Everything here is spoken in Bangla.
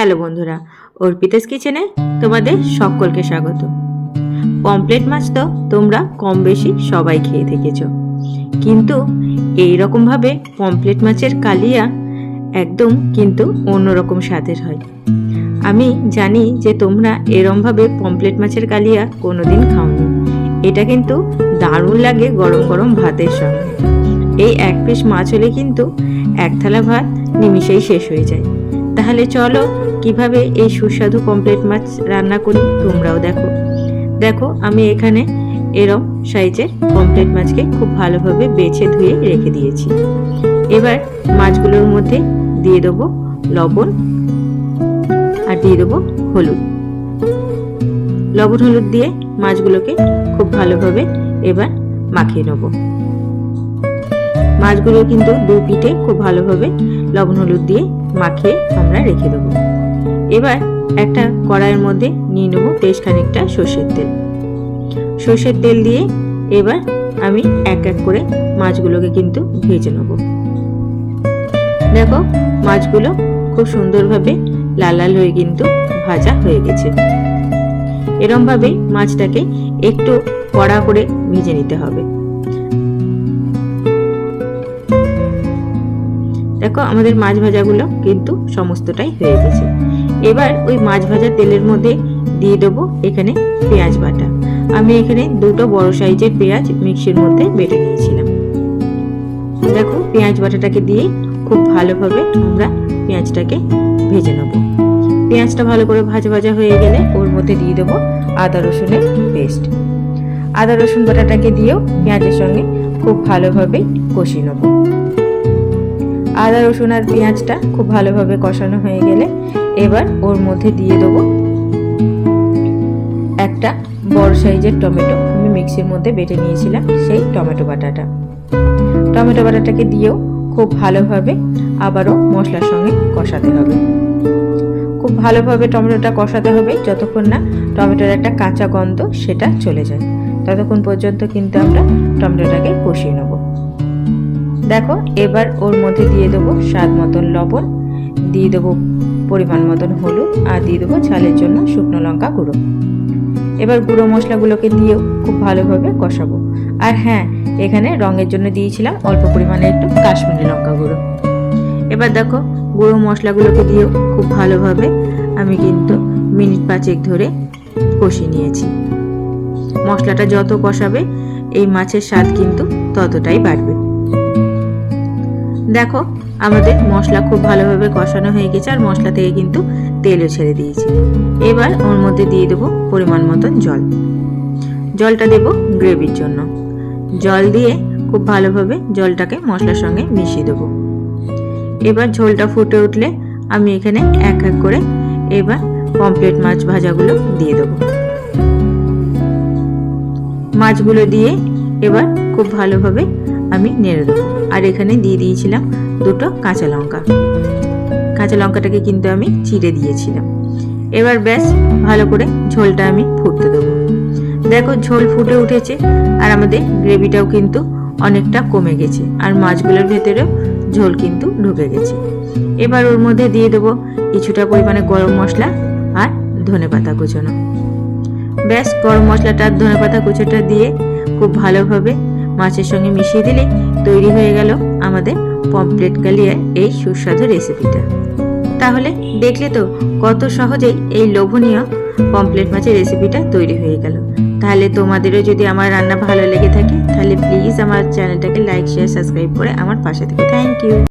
হ্যালো বন্ধুরা, অর্পিতাস কিচেনে তোমাদের সকলকে স্বাগত। পমপ্লেট মাছ তো তোমরা কম বেশি সবাই খেয়ে থেকেছো। কিন্তু এই রকমভাবে পমপ্লেট মাছের কালিয়া একদম কিন্তু অন্যরকম স্বাদের হয়। আমি জানি যে তোমরা এরমভাবে পমপ্লেট মাছের কালিয়া কোনোদিন খাওনি। এটা কিন্তু দারুণ লাগে গরম গরম ভাতের সঙ্গে। এই এক পিস মাছ হলে কিন্তু এক থালা ভাত নিমিষেই শেষ হয়ে যায়। তাহলে চলো কীভাবে এই সুস্বাদু পমপ্লেট মাছ রান্না করি তোমরাও দেখো। দেখো, আমি এখানে এরম সাইজের পমপ্লেট মাছকে খুব ভালোভাবে বেছে ধুয়ে রেখে দিয়েছি। এবার মাছগুলোর মধ্যে দিয়ে দেবো লবণ আর দিয়ে দেবো হলুদ। লবণ হলুদ দিয়ে মাছগুলোকে খুব ভালোভাবে এবার মাখিয়ে নেব। মাছগুলো কিন্তু দু পিঠে খুব ভালোভাবে লবণ হলুদ দিয়ে মাখিয়ে আমরা রেখে দেবো। এবার একটা কড়াইয়ের মধ্যে নিয়ে নেব বেশ খানিকটা সর্ষের তেল। সর্ষের তেল দিয়ে এবার আমি এক এক করে মাছগুলোকে কিন্তু ভেজে নেব। দেখো, মাছগুলো খুব সুন্দরভাবে লাল লাল হয়ে কিন্তু ভাজা হয়ে গেছে। এরমভাবে মাছটাকে একটু কড়া করে ভেজে নিতে হবে। দেখো, আমাদের মাছ ভাজাগুলো কিন্তু সমস্তটাই হয়ে গেছে। এবার ওই মাছ ভাজা তেলের মধ্যে দিয়ে দেবো এখানে পেঁয়াজ বাটা। আমি এখানে দুটো বড় সাইজের পেঁয়াজ মিক্সির মধ্যে বেটে নিয়েছিলাম। দেখো পেঁয়াজ বাটাটাকে দিয়ে খুব ভালোভাবে আমরা পেঁয়াজটাকে ভেজে নেব। পেঁয়াজটা ভালো করে ভাজা ভাজা হয়ে গেলে ওর মধ্যে দিয়ে দেবো আদা রসুনের পেস্ট। আদা রসুন বাটাটাকে দিয়েও পেঁয়াজের সঙ্গে খুব ভালোভাবে কষিয়ে নেব। আদা, রসুন আর পেঁয়াজটা খুব ভালোভাবে কষানো হয়ে গেলে এবার ওর মধ্যে দিয়ে দেবো একটা বড় সাইজের টমেটো। আমি মিক্সির মধ্যে বেটে নিয়েছিলাম সেই টমেটো বাটাটা। টমেটো বাটাটাকে দিয়েও খুব ভালোভাবে আবারও মশলার সঙ্গে কষাতে হবে। খুব ভালোভাবে টমেটোটা কষাতে হবে যতক্ষণ না টমেটোর একটা কাঁচা গন্ধ সেটা চলে যায়। ততক্ষণ পর্যন্ত কিন্তু আমরা টমেটোটাকে কষিয়ে নেব। দেখো, এবার ওর মধ্যে দিয়ে দেবো স্বাদ মতন লবণ, দিয়ে দেবো পরিমাণ মতন হলুদ, আর দিয়ে দেবো ঝালের জন্য শুকনো লঙ্কা গুঁড়ো। এবার গুঁড়ো মশলাগুলোকে দিয়েও খুব ভালোভাবে কষাবো। আর হ্যাঁ এখানে রঙের জন্য দিয়েছিলাম অল্প পরিমাণে একটু কাশ্মীরি লঙ্কা গুঁড়ো। এবার দেখো, গুঁড়ো মশলাগুলোকে দিয়েও খুব ভালোভাবে আমি কিন্তু মিনিট পাঁচেক ধরে কষিয়ে নিয়েছি। মশলাটা যত কষাবে, এই মাছের স্বাদ কিন্তু ততটাই বাড়বে। দেখো, আমাদের মশলা খুব ভালোভাবে কষানো হয়ে গেছে আর মশলা থেকে কিন্তু তেলও ছেড়ে দিয়েছি। এবার ওর মধ্যে দিয়ে দেবো পরিমাণ মতন জল। জলটা দেব গ্রেভির জন্য। জল দিয়ে খুব ভালোভাবে জলটাকে মশলার সঙ্গে মিশিয়ে দেবো। এবার ঝোলটা ফুটে উঠলে আমি এখানে এক এক করে এবার পমপ্লেট মাছ ভাজাগুলো দিয়ে দেবো। মাছগুলো দিয়ে এবার খুব ভালোভাবে আমি নেড়ে দেবো। আর এখানে দিয়ে দিয়েছিলাম দুটো কাঁচা লঙ্কা। কাঁচা লঙ্কাটাকে কিন্তু আমি চিড়ে দিয়েছিলাম। এবার ব্যাস, ভালো করে ঝোলটা আমি ফুটতে দেবো। দেখো, ঝোল ফুটে উঠেছে আর আমাদের গ্রেভিটাও কিন্তু অনেকটা কমে গেছে আর মাছগুলোর ভেতরেও ঝোল কিন্তু ঢুকে গেছে। এবার ওর মধ্যে দিয়ে দেবো কিছুটা পরিমাণে গরম মশলা আর ধনে পাতা কুচোনো। ব্যাস, গরম মশলাটা ধনে পাতা কুচোটা দিয়ে খুব ভালোভাবে মাছের সঙ্গে মিশিয়ে দিলে তৈরি হয়ে গেল আমাদের পমপ্লেট কালিয়ার এই সুস্বাদু রেসিপিটা। তাহলে দেখলে তো কত সহজেই এই লোভনীয় পমপ্লেট মাছের রেসিপিটা তৈরি হয়ে গেল। তাহলে তোমাদেরও যদি আমার রান্না ভালো লেগে থাকে, তাহলে প্লিজ আমার চ্যানেলটাকে লাইক শেয়ার সাবস্ক্রাইব করে আমার পাশে থেকে। Thank you